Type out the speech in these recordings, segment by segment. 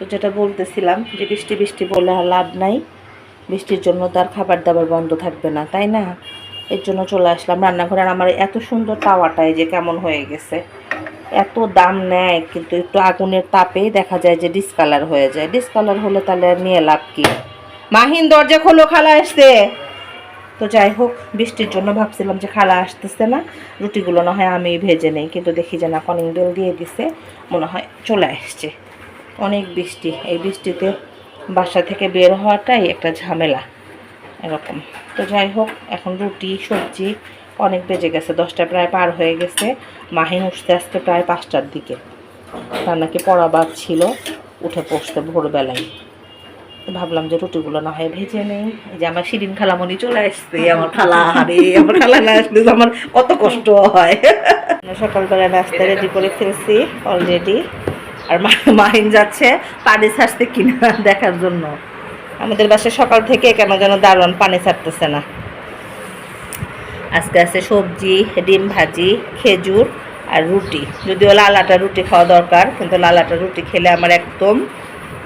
তো যেটা বলতেছিলাম যে বৃষ্টি বৃষ্টি বলে আর লাভ নাই। বৃষ্টির জন্য তার খাবার দাবার বন্ধ থাকবে না, তাই না? এর জন্য চলে আসলাম রান্নাঘরে। আমার এত সুন্দর তাওয়াটাই যে কেমন হয়ে গেছে। এত দাম নেয়, কিন্তু একটু আগুনের তাপেই দেখা যায় যে ডিসকালার হয়ে যায়। ডিসকালার হলে তাহলে আর নিয়ে লাভ কি? মাহিন দরজা খোলো, খালা আসছে। তো যাই হোক, বৃষ্টির জন্য ভাবছিলাম যে খালা আসতেছে না। রুটিগুলো না হয় আমি ভেজে নেই, কিন্তু দেখি যে না কলিং বেল দিয়ে দিছে। মনে হয় চলে আসছে। অনেক বৃষ্টি। এই বৃষ্টিতে বাসা থেকে বের হওয়াটাই একটা ঝামেলা। এরকম। তো যাই হোক, এখন রুটি, সবজি অনেক বেজে গেছে। দশটা প্রায় পার হয়ে গেছে। মাহিন উঠতে আসতে প্রায় পাঁচটার দিকে। তার নাকি পড়াবার ছিল, উঠে পড়তে ভোরবেলায়। ভাবলাম যে রুটিগুলো না হয় ভেজে নেই। যে আমার শিরিন খালামণি চলে আসছে, আমার খালা হারে আমার খালা না আসলে আমার কত কষ্ট হয়। সকালবেলা নাস্তা রেডি করে ফেলছি অলরেডি আর মাহিন যাচ্ছে পানি ছাড়তে কিনা দেখার জন্য। আমাদের বাসায় সকাল থেকে কেন যেন দারুণ পানি ছাড়তেছে না। আজকে আছে সবজি, ডিম ভাজি, খেজুর আর রুটি। যদিও লাল আটা রুটি খাওয়া দরকার, কিন্তু লাল আটা রুটি খেলে আমার একদম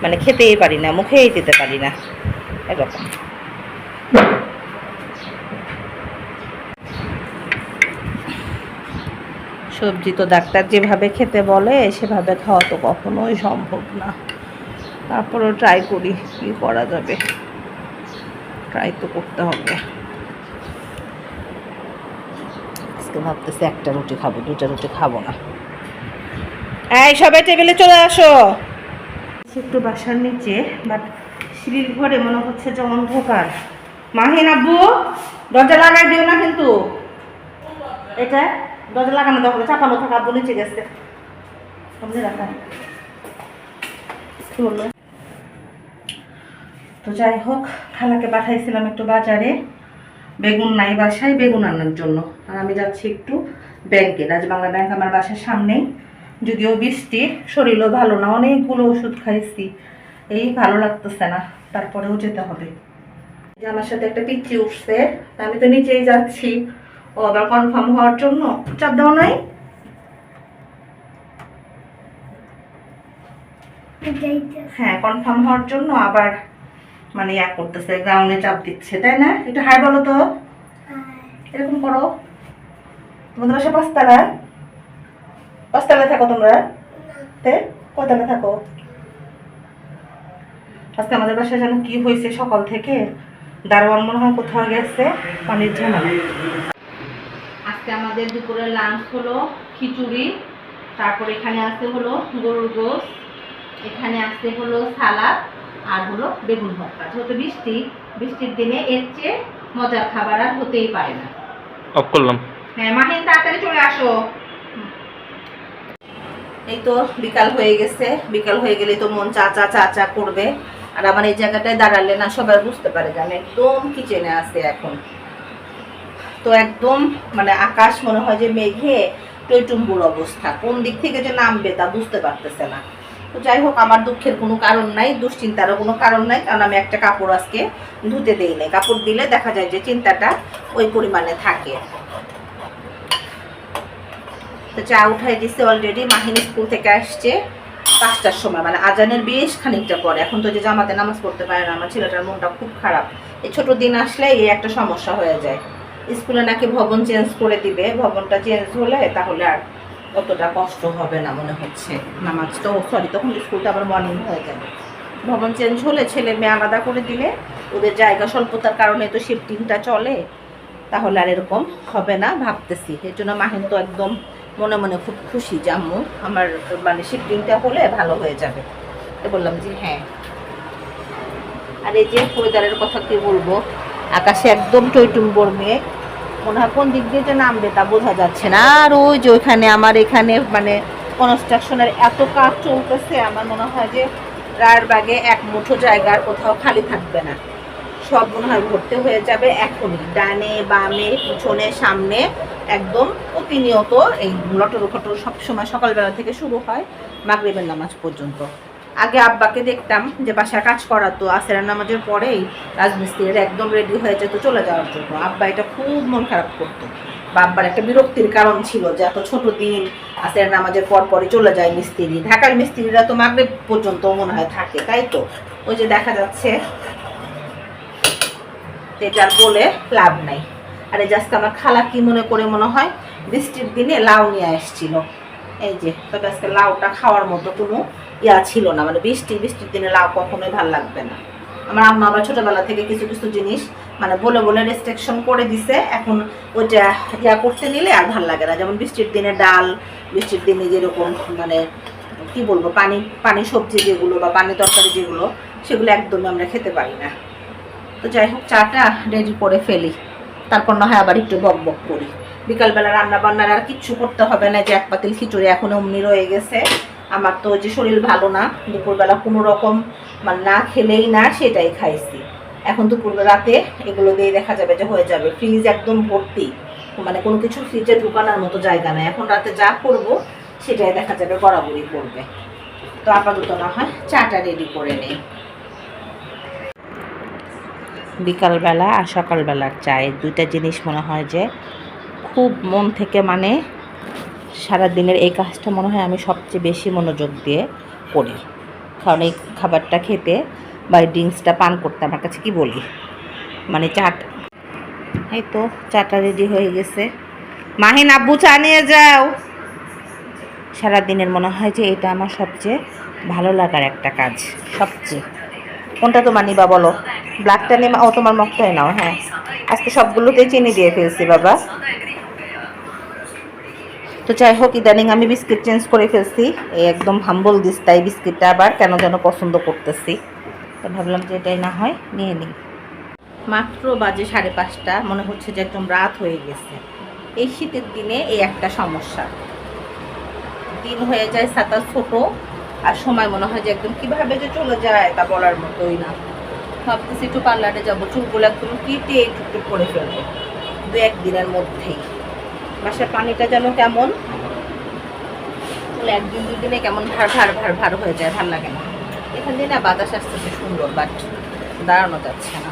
মানে খেতেই পারি না, মুখেই দিতে পারি না। এরকম। সবজি তো ডাক্তার যেভাবে খেতে বলে সেভাবে খাওয়া তো কখনোই সম্ভব না। তারপরেও ট্রাই করি কি করা যাবে? ট্রাই তো করতে হবে। আজকে ভাবতেছি একটা রুটি খাব দুটা রুটি খাব না। এই সবাই টেবিলে চলে আসো। একটু বাসার নিচে বাট সিঁড়ির ঘরে মনে হচ্ছে যে অন্ধকার। মাহিন আব্বু দরজা লাগাই দিও না কিন্তু। এটা দরজা লাগানো দরকার চাপানো থাকা, আব্বু নিচে গেছে। তো যাই হোক, খালাকে পাঠাইছিলাম একটু বাজারে। বেগুন নাই বাসায়, বেগুন আনার জন্য। আর আমি যাচ্ছি একটু ব্যাংকে। রাজবাংলা ব্যাংক আমার বাসার সামনেই। যদিও বৃষ্টি, শরীরও ভালো না, অনেকগুলো ওষুধ খাইছি। এই ভালো লাগতেছে না, তারপরেও যেতে হবে। যে আমার সাথে একটা পিচ্ছি উঠছে আমি তো নিচেই যাচ্ছি। ও আবার কনফার্ম হওয়ার জন্য চাপ দেওয়া নাই? হ্যাঁ কনফার্ম হওয়ার জন্য আবার মানে ইয়া করতেছে গ্রাউন্ডে চাপ দিচ্ছে, তাই না? একটু হাই বলো তো। এরকম করো। তোমাদের বাসা পাঁচতলা? পাঁচতলায় থাকো তোমরা? তে কতলা থাকো? আজকে আমাদের বাসায় যেন কি হয়েছে সকাল থেকে, দারোয়ান মনে হয় কোথাও গেছে, পানির ঝামেলা। আজকে আমাদের দুপুরের লাঞ্চ হলো খিচুড়ি তারপর এখানে আছে হলো গরুর গোস এখানে আছে হলো সালাদ আর হলো বেগুন ভর্তা। যেহেতু বৃষ্টি বৃষ্টির দিনে এর চেয়ে মজার খাবার আর হতেই পারে না। অফ করলাম। হ্যাঁ মাহিন তাড়াতাড়ি চলে আসো। এই তো বিকাল হয়ে গেছে বিকাল হয়ে গেলে তো মন চা চা চা চা করবে। আর আমার এই জায়গাটায় দাঁড়ালে না সবাই বুঝতে পারে যে আমি একদম কিচেনে আছে এখন। তো একদম মানে আকাশ মনে হয় যে মেঘে টইটুম্বুর অবস্থা। কোন দিক থেকে যে নামবে তা বুঝতে পারতেছে না। তো যাই হোক, আমার দুঃখের কোনো কারণ নাই, দুশ্চিন্তারও কোনো কারণ নাই, কারণ আমি একটা কাপড় আজকে ধুতে দিই নাই। কাপড় দিলে দেখা যায় যে চিন্তাটা ওই পরিমাণে থাকে। তো চা উঠাই দিচ্ছে অলরেডি মাহিনী স্কুল থেকে আসছে পাঁচটার সময় মানে আজানের বেশ খানিকটা পরে। এখন তো যে জামাতে নামাজ পড়তে পারে না, আমার ছেলেটার মনটা খুব খারাপ। এই ছোট দিন আসলে এই একটা সমস্যা হয়ে যায়। স্কুলে নাকি ভবন চেঞ্জ করে দিবে, ভবনটা চেঞ্জ হলে তাহলে আর অতটা কষ্ট হবে না মনে হচ্ছে নামাজ। তো সরি তখন স্কুলটা আবার মর্নিং হয়ে যাবে ভবন চেঞ্জ হলে ছেলে মেয়ে আলাদা করে দিলে, ওদের জায়গা স্বল্পতার কারণে তো শিফটিংটা চলে, তাহলে আর এরকম হবে না ভাবতেছি। এর জন্য মাহিন তো একদম মনে মনে খুব খুশি যে, আম্মু, আমার মানে শিফটিংটা হলে ভালো হয়ে যাবে। তো বললাম যে হ্যাঁ। আর এই যে ওয়েদারের কথা কি বলব, আকাশে একদম টইটুম্বর মেঘ মনে কোন দিক দিয়ে নামবে তা বোঝা যাচ্ছে না। আর ওই যে ওইখানে আমার এখানে মানে কনস্ট্রাকশনের এত কাজ চলতেছে, আমার মনে হয় যে রায়ের বাগে এক মুঠো জায়গার কোথাও খালি থাকবে না। সব মনে হয় ভর্তি হয়ে যাবে এখনই। ডানে, বামে, পিছনে, সামনে একদম প্রতিনিয়ত এই লটর ফটর সবসময় সকালবেলা থেকে শুরু হয়, মাগরিবের নামাজ পর্যন্ত। আগে আব্বাকে দেখতাম যে বাসার কাজ করাতো আসের নামাজের পরেই রাজমিস্ত্রির একদম রেডি হয়ে যেত চলে যাওয়ার জন্য। আব্বা এটা খুব মন খারাপ করতো। বাব্বার একটা বিরক্তির কারণ ছিল যে এত ছোট দিন আসের নামাজের পর পরই চলে যায় মিস্ত্রি। ঢাকার মিস্ত্রিরা তো মাগরে পর্যন্ত মনে হয় থাকে, তাই তো? ওই যে দেখা যাচ্ছে এটার বলে লাভ নাই। আর এই জাস্ট আমার খালা কি মনে করে মনে হয়, বৃষ্টির দিনে লাউ নিয়ে আসছিল। এই যে তবে আজকে লাউটা খাওয়ার মতো কোনো ইয়া ছিল না। মানে বৃষ্টি, বৃষ্টির দিনে লাউ কখনোই ভালো লাগবে না। আমার আম্মা আবার ছোটবেলা থেকে কিছু কিছু জিনিস মানে বলে বলে রেস্ট্রিকশন করে দিছে। এখন ওইটা ইয়া করতে নিলে আর ভালো লাগে না। যেমন বৃষ্টির দিনে ডাল, বৃষ্টির দিনে যেরকম মানে কি বলব, পানি পানি সবজি যেগুলো বা পানি তরকারি যেগুলো, সেগুলো একদমই আমরা খেতে পারি না। তো যাই হোক, চাটা রেডি করে ফেলি। তারপর না হয় আবার একটু বক বক করি। বিকালবেলা রান্না বান্নার আর কিচ্ছু করতে হবে না, যে এক পাতিল খিচুড়ি এখন অমনি রয়ে গেছে। আমার তো যে শরীর ভালো না, দুপুরবেলা কোনো রকম মানে না খেলেই না সেটাই খাইছি। এখন দুপুর রাতে এগুলো দিয়ে দেখা যাবে যে হয়ে যাবে। ফ্রিজ একদম ভর্তি মানে কোনো কিছু ফ্রিজে ঢুকানোর মতো জায়গা নেই। এখন রাতে যা করব সেটাই দেখা যাবে গড়াগড়ি করবে। তো আপাতত না হয় চাটা রেডি করে নেই। বিকালবেলা আর সকালবেলার চায় দুইটা জিনিস মনে হয় যে খুব মন থেকে মানে সারা দিনের এই কাজটা মনে হয় আমি সবচেয়ে বেশি মনোযোগ দিয়ে করি। কারণ এই খাবারটা খেতে বা এই ড্রিঙ্কসটা পান করতে আমার কাছে কি বলি? মানে চাট এই তো চাটা রেডি হয়ে গেছে। মাহিন আব্বু চা নিয়ে যাও। সারা দিনের মনে হয় যে এটা আমার সবচেয়ে ভালো লাগার একটা কাজ, সবচেয়ে। কোনটা তোমার নিবা বলো? ব্ল্যাকটা নিয়ে ও, তোমার মগটাই নাও হ্যাঁ। আজকে সবগুলোতে চিনি দিয়ে ফেলছি বাবা। তো যাই হোক, ইদানিং আমি বিস্কিট চেঞ্জ করে ফেলছি। এই একদম হাম্বল দিস, তাই বিস্কিটটা আবার কেন যেন পছন্দ করতেছি। তো ভাবলাম যে এটাই না হয় নিয়ে নিই। মাত্র বাজে সাড়ে পাঁচটা, মনে হচ্ছে যে একদম রাত হয়ে গেছে। এই শীতের দিনে এই একটা সমস্যা। দিন হয়ে যায় সাতা ছোট, আর সময় মনে হয় যে একদম কীভাবে যে চলে যায় তা বলার মতোই না। ভাবতেছি একটু পার্লারে যাব, চুলগুলো একদম কেটে টুকটুক করে ফেলব। দু একদিনের মধ্যেই। বাসার পানিটা যেন কেমন একদিন দুদিনে কেমন ভার ভার ভার ভার হয়ে যায় ভালো লাগে না। এখান দিয়ে না বাতাস আসতেছে সুন্দর বাট দাঁড়ানো যাচ্ছে না।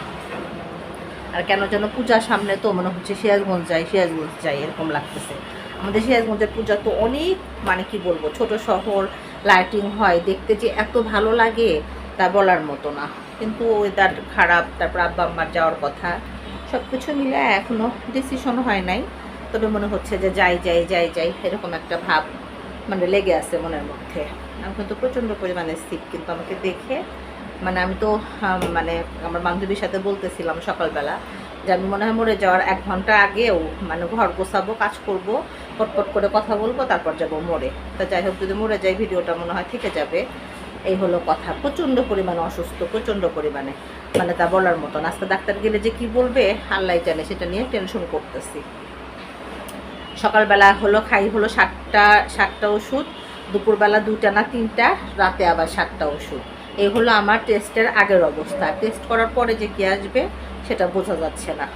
আর কেন যেন পূজার সামনে তো মনে হচ্ছে সিরাজগঞ্জ যাই সিরাজগঞ্জ যাই, এরকম লাগতেছে। আমাদের সিরাজগঞ্জের পূজা তো অনেক মানে কি বলব, ছোট শহর লাইটিং হয়, দেখতে যে এত ভালো লাগে তা বলার মতো না। কিন্তু ওয়েদার খারাপ, তারপর আব্বা আম্মার যাওয়ার কথা সব কিছু মিলে এখনও ডিসিশন হয় নাই। তবে মনে হচ্ছে যে যাই যাই যাই যাই, এরকম একটা ভাব মানে লেগে আছে মনের মধ্যে। আমি কিন্তু প্রচণ্ড পরিমাণে শীত কিন্তু আমাকে দেখে মানে আমি তো মানে আমার বান্ধবীর সাথে বলতেছিলাম সকালবেলা যে আমি মনে হয় মরে যাওয়ার এক ঘণ্টা আগেও মানে ঘর গোছাবো, কাজ করব, পটপট করে কথা বলব, তারপর যাব মরে। তা যাই হোক, যদি মরে যাই, ভিডিওটা মনে হয় থেকে যাবে। এই হলো কথা। প্রচণ্ড পরিমাণে অসুস্থ, প্রচণ্ড পরিমাণে। মানে তা বলার মতন। আজকে ডাক্তার গেলে যে কি বলবে আল্লাহ জানে, সেটা নিয়ে টেনশন করতেছি। সকালবেলা হলো, খাই হলো সাতটা সাতটা ওষুধ, দুপুরবেলা দুটা না তিনটা, রাতে আবার সাতটা ওষুধ। এই হলো আমার টেস্টের আগের অবস্থা। টেস্ট করার পরে যে কী আসবে সেটা বোঝা যাচ্ছে না।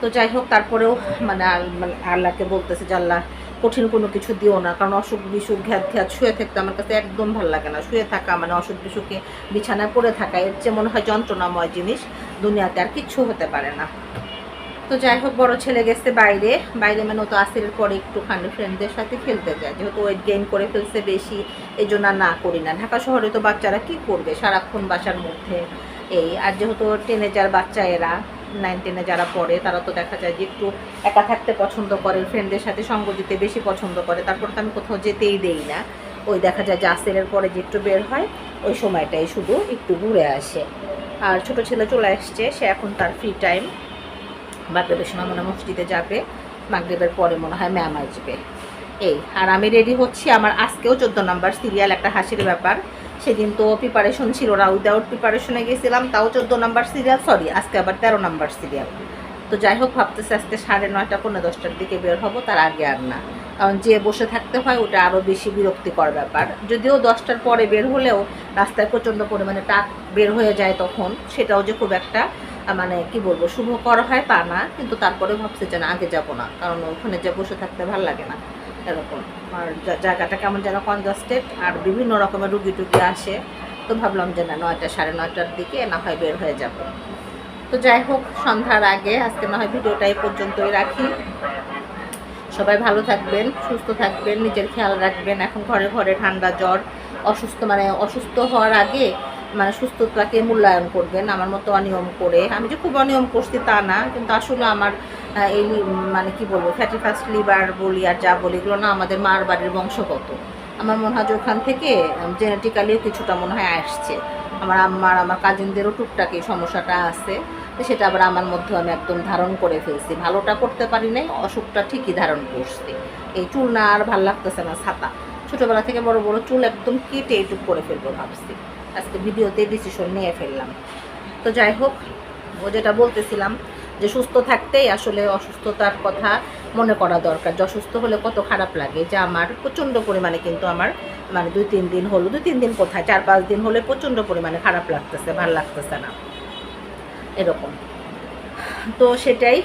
তো যাই হোক, তারপরেও মানে মানে আল্লাহকে বলতেছে যে, আল্লাহ, কঠিন কোনো কিছু দিও না। কারণ অসুখ বিসুখ, ঘ্যাত ঘ্যাত, শুয়ে থাকতে আমার কাছে একদম ভালো লাগে না। শুয়ে থাকা মানে অসুখ বিসুখে বিছানায় পড়ে থাকা, এর চেয়ে মনে হয় যন্ত্রণাময় জিনিস। দুনিয়াতে আর কিচ্ছু হতে পারে না। তো যাই হোক, বড় ছেলে গেছে বাইরে। বাইরে মানে ও তো আসিরের পরে একটুখানি ফ্রেন্ডদের সাথে খেলতে যায়। যেহেতু ওয়েট গেইন করে ফেলছে বেশি এই জন্য না করি না। ঢাকা শহরে তো বাচ্চারা কি করবে? সারাক্ষণ বাসার মধ্যে এই। আর যেহেতু টেনে যার বাচ্চা এরা নাইন টেনে যারা পড়ে, তারা তো দেখা যায় যে একটু একা থাকতে পছন্দ করে ফ্রেন্ডদের সাথে সঙ্গ দিতে বেশি পছন্দ করে। তারপর তো আমি কোথাও যেতেই দেই না। ওই দেখা যায় যে আসিরের পরে যে একটু বের হয়, ওই সময়টাই শুধু একটু ঘুরে আসে। আর ছোট ছেলে চলে আসছে, সে এখন তার ফ্রি টাইম মাগরেবের সময় মনে মসজিদে যাবে, মাগরেবের পরে মনে হয় ম্যাম আসবে। এই, আর আমি রেডি হচ্ছি আমার আজকেও চোদ্দ নাম্বার সিরিয়াল একটা হাসির ব্যাপার। সেদিন তো প্রিপারেশন ছিল না উইদাউট প্রিপারেশনে গেছিলাম, তাও চোদ্দ নাম্বার সিরিয়াল সরি আজকে আবার তেরো নাম্বার সিরিয়াল তো যাই হোক, ভাবতেছে আজকে সাড়ে নয়টা পনেরো দশটার দিকে বের হব, তার আগে আর না। কারণ যে বসে থাকতে হয়, ওটা আরও বেশি বিরক্তিকর ব্যাপার। যদিও দশটার পরে বের হলেও রাস্তায় প্রচণ্ড পরিমাণে টাক বের হয়ে যায় তখন, সেটাও যে খুব একটা মানে কি বলব শুভ শুভকর হয় তা না, কিন্তু তারপরে ভাবছে যে না আগে যাব না, কারণ ওখানে যে বসে থাকতে ভালো লাগে না, এরকম। আর জায়গাটা কেমন যেন কনজাস্টেড আর বিভিন্ন রকমের রুগী টুগি আসে, তো ভাবলাম যে না, নয়টা সাড়ে নয়টার দিকে না হয় বের হয়ে যাব। তো যাই হোক, সন্ধ্যার আগে, আজকে না হয় ভিডিওটা এই পর্যন্তই রাখি। সবাই ভালো থাকবেন, সুস্থ থাকবেন, নিজের খেয়াল রাখবেন। এখন ঘরে ঘরে ঠান্ডা জ্বর, অসুস্থ মানে অসুস্থ হওয়ার আগে মানে সুস্থতাকে মূল্যায়ন করবেন আমার মতো অনিয়ম করে। আমি যে খুব অনিয়ম করছি তা না, কিন্তু আসলে আমার এই মানে কি বলব ফ্যাটি ফাস্ট লিভার বলি আর যা বলি, এগুলো না আমাদের মার বাড়ির বংশগত। আমার মনে হয় যে ওখান থেকে জেনেটিক্যালিও কিছুটা মনে হয় আসছে। আমার আম্মার, আমার কাজিনদেরও টুকটাক এই সমস্যাটা আছে, তো সেটা আবার আমার মধ্যে আমি একদম ধারণ করে ফেলছি। ভালোটা করতে পারি নাই, অসুখটা ঠিকই ধারণ করছি। এই চুল না আর ভালো লাগতেছে না, ছাতা। ছোটোবেলা থেকে বড় বড় চুল একদম কেটে এইটুক করে ফেলব ভাবছি। আজকে ভিডিওতে ডিসিশন নিয়ে ফেললাম। তো যাই হোক ও যেটা বলতেছিলাম যে সুস্থ থাকতেই আসলে অসুস্থতার কথা মনে করা দরকার। যে অসুস্থ হলে কত খারাপ লাগে যে আমার প্রচণ্ড পরিমাণে কিন্তু আমার মানে দুই, তিন দিন হলো। দুই, তিন দিন কোথায়? চার, পাঁচ দিন হলে প্রচণ্ড পরিমাণে খারাপ লাগতেছে, ভালো লাগতেছে না। এরকম। তো সেটাই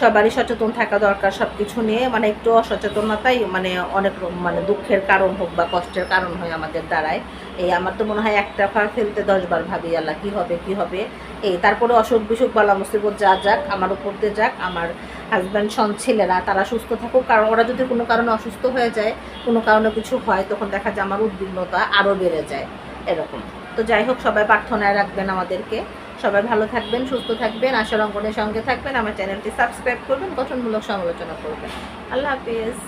সবারই সচেতন থাকা দরকার সব কিছু নিয়ে। মানে একটু অসচেতনতাই মানে অনেক মানে দুঃখের কারণ হোক বা কষ্টের কারণ হয় আমাদের দ্বারায়। এই আমার তো মনে হয় একটা ফা ফেলতে দশবার ভাবি, আল্লাহ কী হবে কী হবে। এই তারপরে অসুখ বিসুখ, বলা মুসিবত, যা যাক, আমার উপর দিয়ে যাক, আমার হাজব্যান্ড সন, ছেলেরা, তারা সুস্থ থাকুক। কারণ ওরা যদি কোনো কারণে অসুস্থ হয়ে যায়, কোনো কারণে কিছু হয়, তখন দেখা যায় আমার উদ্বিগ্নতা আরও বেড়ে যায়, এরকম। তো যাই হোক, সবাই প্রার্থনায় রাখবেন আমাদেরকে। সবাই ভালো থাকবেন, সুস্থ থাকবেন আশা অঙ্কনের সঙ্গে থাকবেন, আমার চ্যানেলটি সাবস্ক্রাইব করবেন, গঠনমূলক সমালোচনা করবেন। আল্লাহ হাফিজ।